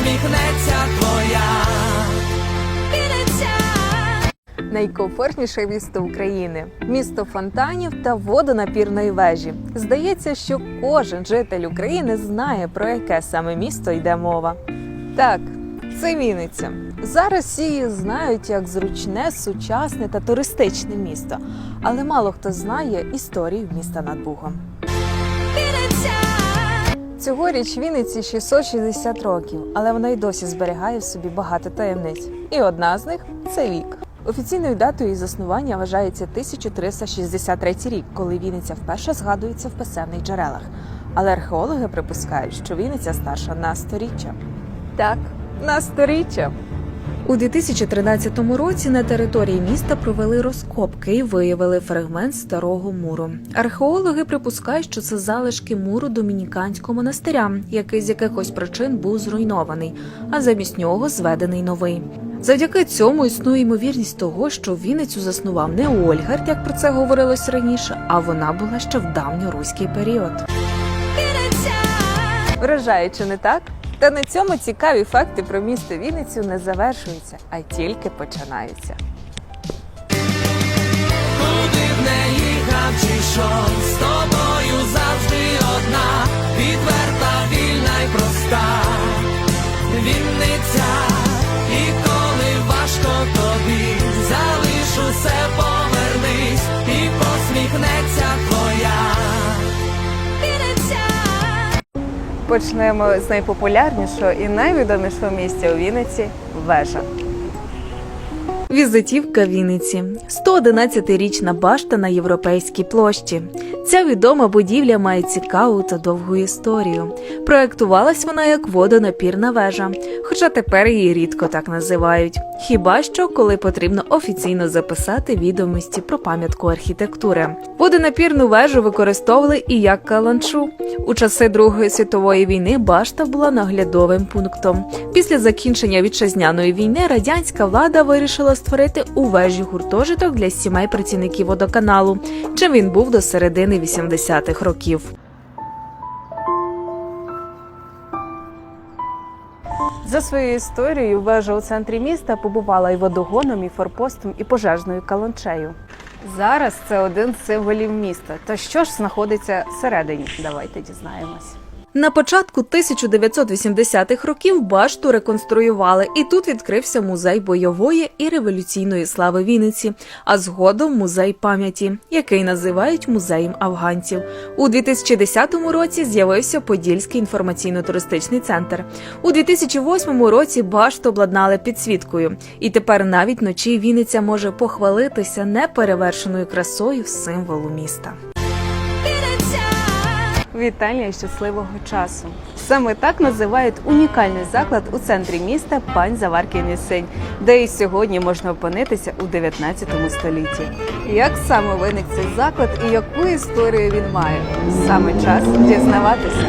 посміхнеться твоя. Найкомфортніше місто України місто фонтанів та водонапірної вежі. Здається, що кожен житель України знає про яке саме місто йде мова. Так, це Вінниця. Зараз всі її знають як зручне, сучасне та туристичне місто, але мало хто знає історію міста над Бугом. Цьогоріч Вінниці 660 років, але вона й досі зберігає в собі багато таємниць. І одна з них це вік. Офіційною датою її заснування вважається 1363 рік, коли Вінниця вперше згадується в писемних джерелах. Але археологи припускають, що Вінниця старша на сторіччя. Так, на сторіччя. У 2013 році на території міста провели розкопки і виявили фрагмент старого муру. Археологи припускають, що це залишки муру домініканського монастиря, який з якихось причин був зруйнований, а замість нього зведений новий. Завдяки цьому існує ймовірність того, що Вінницю заснував не Ольгард, як про це говорилось раніше, а вона була ще в давньоруський період. Вражаючи, не так? Та на цьому цікаві факти про місто Вінницю не завершуються, а тільки починаються. Куди б не їхав чи йшов, з тобою завжди одна, відверта, вільна й проста. Вінниця, і коли важко тобі, залиш усе повернись, і посміхнеться Почнемо з найпопулярнішого і найвідомішого місця у Вінниці вежа. Візитівка Вінниці 111-річна башта на європейській площі. Ця відома будівля має цікаву та довгу історію. Проектувалась вона як водонапірна вежа, хоча тепер її рідко так називають. Хіба що коли потрібно офіційно записати відомості про пам'ятку архітектури. Водонапірну вежу використовували і як каланчу. У часи Другої світової війни башта була наглядовим пунктом. Після закінчення вітчизняної війни радянська влада вирішила створити у вежі гуртожиток для сімей працівників водоканалу, чим він був до середини 80-х років. За своєю історією, вежа у центрі міста побувала і водогоном, і форпостом, і пожежною каланчею. Зараз це один з символів міста. То що ж знаходиться всередині? Давайте дізнаємось. На початку 1980-х років башту реконструювали, і тут відкрився музей бойової і революційної слави Вінниці, а згодом музей пам'яті, який називають музеєм афганців. У 2010 році з'явився Подільський інформаційно-туристичний центр. У 2008 році башту обладнали підсвіткою, і тепер навіть вночі Вінниця може похвалитися неперевершеною красою символу міста. Вітання щасливого часу. Саме так називають унікальний заклад у центрі міста пань Заварки Нісень, де і сьогодні можна опинитися у 19 столітті. Як саме виник цей заклад і яку історію він має? Саме час дізнаватися.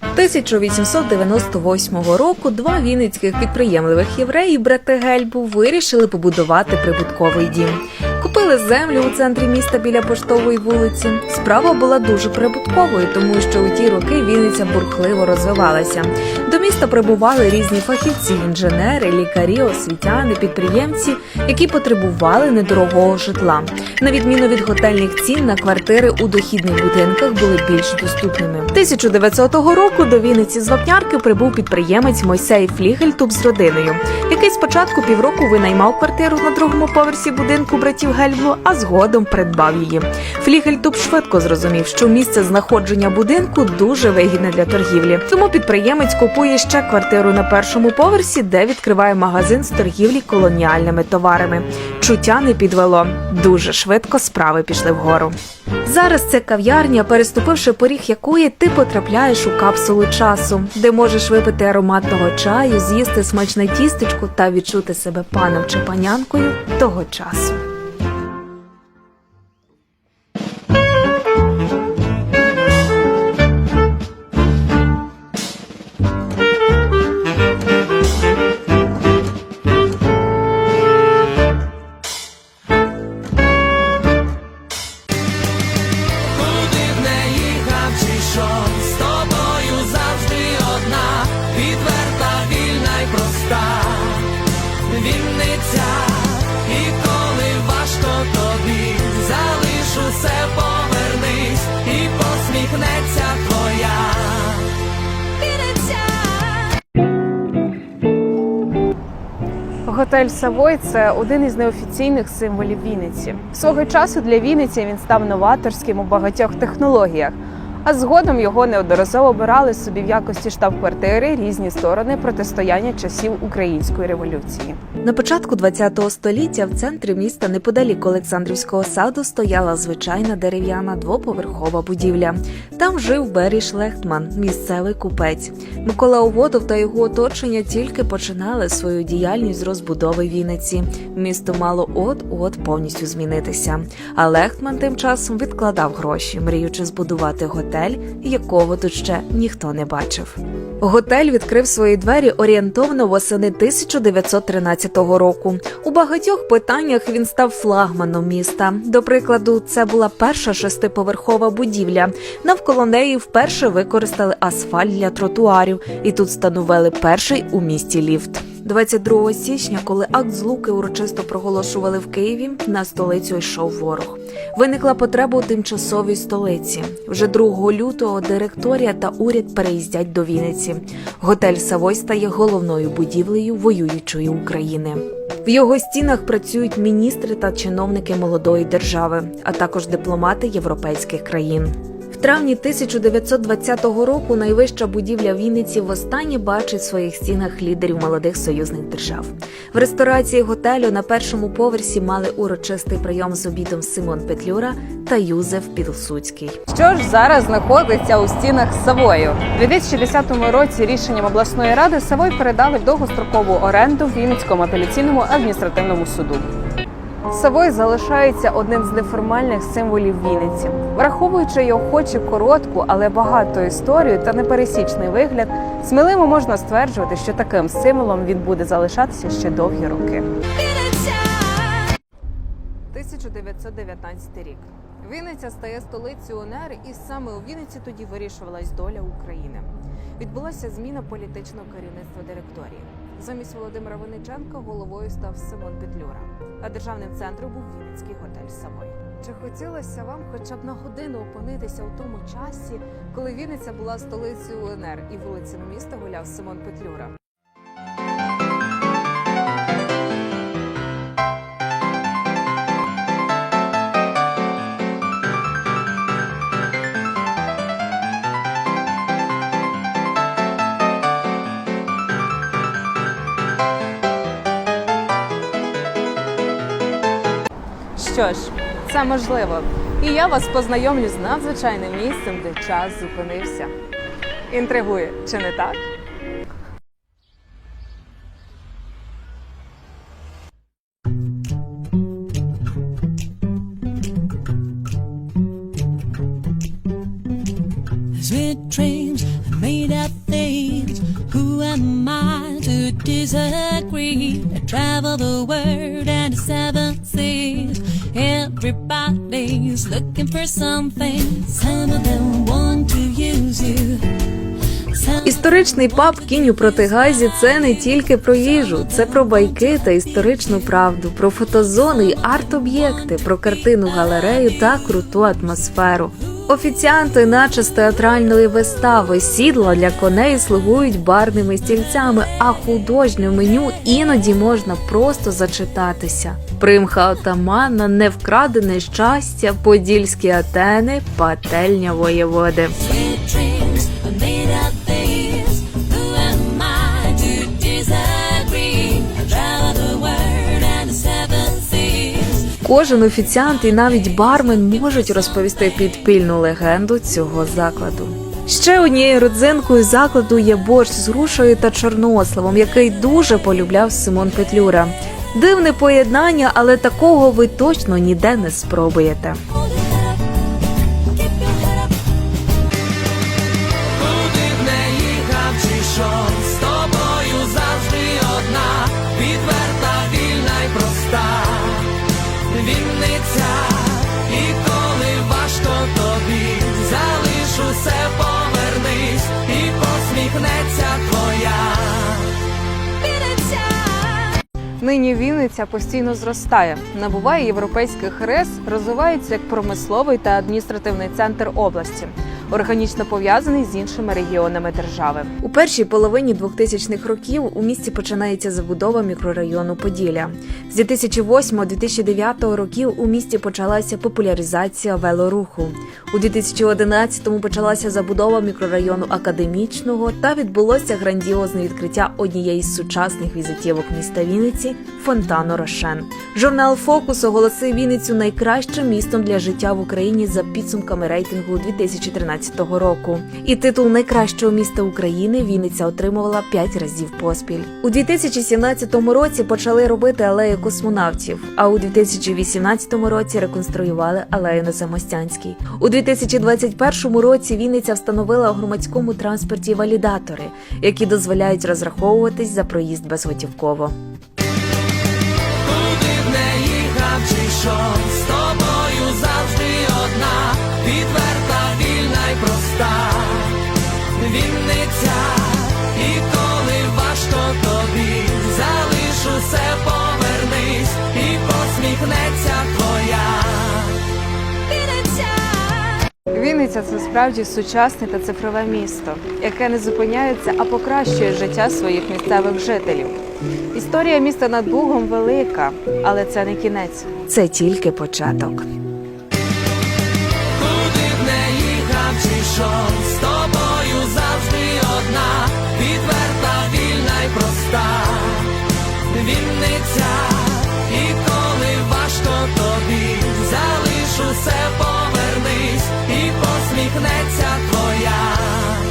1898 року два вінницьких підприємливих євреїв брати Гельбу вирішили побудувати прибутковий дім. Купили землю у центрі міста біля поштової вулиці. Справа була дуже прибутковою, тому що у ті роки Вінниця бурхливо розвивалася. До міста прибували різні фахівці, інженери, лікарі, освітяни, підприємці, які потребували недорогого житла. На відміну від готельних цін на квартири у дохідних будинках були більш доступними. 1900 року до Вінниці з Вапнярки прибув підприємець Мойсей Флігельтуб з родиною, який спочатку півроку винаймав квартиру на другому поверсі будинку братів Гельблу, а згодом придбав її. Флігельтуб швидко зрозумів, що місце знаходження будинку дуже вигідне для торгівлі. Тому підприємець купує ще квартиру на першому поверсі, де відкриває магазин з торгівлі колоніальними товарами. Чуття не підвело. Дуже швидко справи пішли вгору. Зараз це кав'ярня, переступивши поріг якої ти потрапляєш у капсулу часу, де можеш випити ароматного чаю, з'їсти смачне тістечко та відчути себе паном чи панянкою того часу. Готель Савой це один із неофіційних символів Вінниці. Свого часу для Вінниці він став новаторським у багатьох технологіях. А згодом його неодноразово обирали собі в якості штаб-квартири різні сторони протистояння часів української революції. На початку ХХ століття в центрі міста неподалік Олександрівського саду стояла звичайна дерев'яна двоповерхова будівля. Там жив Берій Шлехтман, місцевий купець. Микола Оводов та його оточення тільки починали свою діяльність з розбудови Вінниці. Місто мало от-от повністю змінитися. А Лехтман тим часом відкладав гроші, мріючи збудувати готель, якого тут ще ніхто не бачив. Готель відкрив свої двері орієнтовно восени 1913 року. У багатьох питаннях він став флагманом міста. До прикладу, це була перша шестиповерхова будівля. Навколо неї вперше використали асфальт для тротуарів, і тут встановили перший у місті ліфт. 22 січня, коли акт злуки урочисто проголошували в Києві, на столицю йшов ворог. Виникла потреба у тимчасовій столиці. Вже 2 лютого директорія та уряд переїздять до Вінниці. Готель Савой стає головною будівлею воюючої України. В його стінах працюють міністри та чиновники молодої держави, а також дипломати європейських країн. Травні 1920 року найвища будівля Вінниці востаннє бачить в своїх стінах лідерів молодих союзних держав. В ресторації готелю на першому поверсі мали урочистий прийом з обідом Симон Петлюра та Юзеф Пілсуцький. Що ж зараз знаходиться у стінах Савою? У 2010 році рішенням обласної ради Савой передали довгострокову оренду Вінницькому апеляційному адміністративному суду. Савой залишається одним з неформальних символів Вінниці. Враховуючи його хоч і коротку, але багату історію та непересічний вигляд, сміливо можна стверджувати, що таким символом він буде залишатися ще довгі роки. 1919 рік. Вінниця стає столицею УНР, і саме у Вінниці тоді вирішувалась доля України. Відбулася зміна політичного керівництва директорії. Замість Володимира Винниченка головою став Симон Петлюра, а державним центром був Вінницький готель Савой. Чи хотілося вам хоча б на годину опинитися у тому часі, коли Вінниця була столицею УНР і вулицями міста гуляв Симон Петлюра? Це можливо. І я вас познайомлю з надзвичайним місцем, де час зупинився. Інтригує, чи не так? Travel the world Everybody's looking for something. Some of them want to use you. Історичний паб кінь у протигазі це не тільки про їжу, це про байки та історичну правду, про фотозони й арт-об'єкти, про картину галерею та круту атмосферу. Офіціанти, наче з театральної вистави, сідла для коней слугують барними стільцями, а художнє меню іноді можна просто зачитатися. Примха отамана, невкрадене щастя, подільські атени, пательня воєводи. Кожен офіціант і навіть бармен можуть розповісти підпільну легенду цього закладу. Ще однією родзинкою закладу є борщ з грушею та чорносливом, який дуже полюбляв Симон Петлюра. Дивне поєднання, але такого ви точно ніде не спробуєте. З тобою завжди одна, відверта, вільна й проста. Вінниця, і коли важко тобі, залиш усе, повернись, і посміхнеться Нині Вінниця постійно зростає, набуває європейських рис, розвивається як промисловий та адміністративний центр області. Органічно пов'язаний з іншими регіонами держави. У першій половині 2000-х років у місті починається забудова мікрорайону Поділля. З 2008-2009 років у місті почалася популяризація велоруху. У 2011-му почалася забудова мікрорайону академічного та відбулося грандіозне відкриття однієї з сучасних візитівок міста Вінниці фонтану Рошен. Журнал Фокус оголосив Вінницю найкращим містом для життя в Україні за підсумками рейтингу 2013 року. І титул найкращого міста України Вінниця отримувала 5 разів поспіль. У 2017 році почали робити алею космонавтів, а у 2018 році реконструювали алею на Замостянській. У 2021 році Вінниця встановила у громадському транспорті валідатори, які дозволяють розраховуватись за проїзд безготівково. Куди б не їхав чи що, й. Вінниця, і коли важко тобі, залиш усе, повернись, і посміхнеться твоя. Вінниця це справді сучасне та цифрове місто, яке не зупиняється, а покращує життя своїх місцевих жителів. Історія міста над Бугом велика, але це не кінець. Це тільки початок. прийшов з тобою завжди одна, відверта, вільна й проста вільниця, і коли важко тобі, залиш усе, повернись і посміхнеться твоя.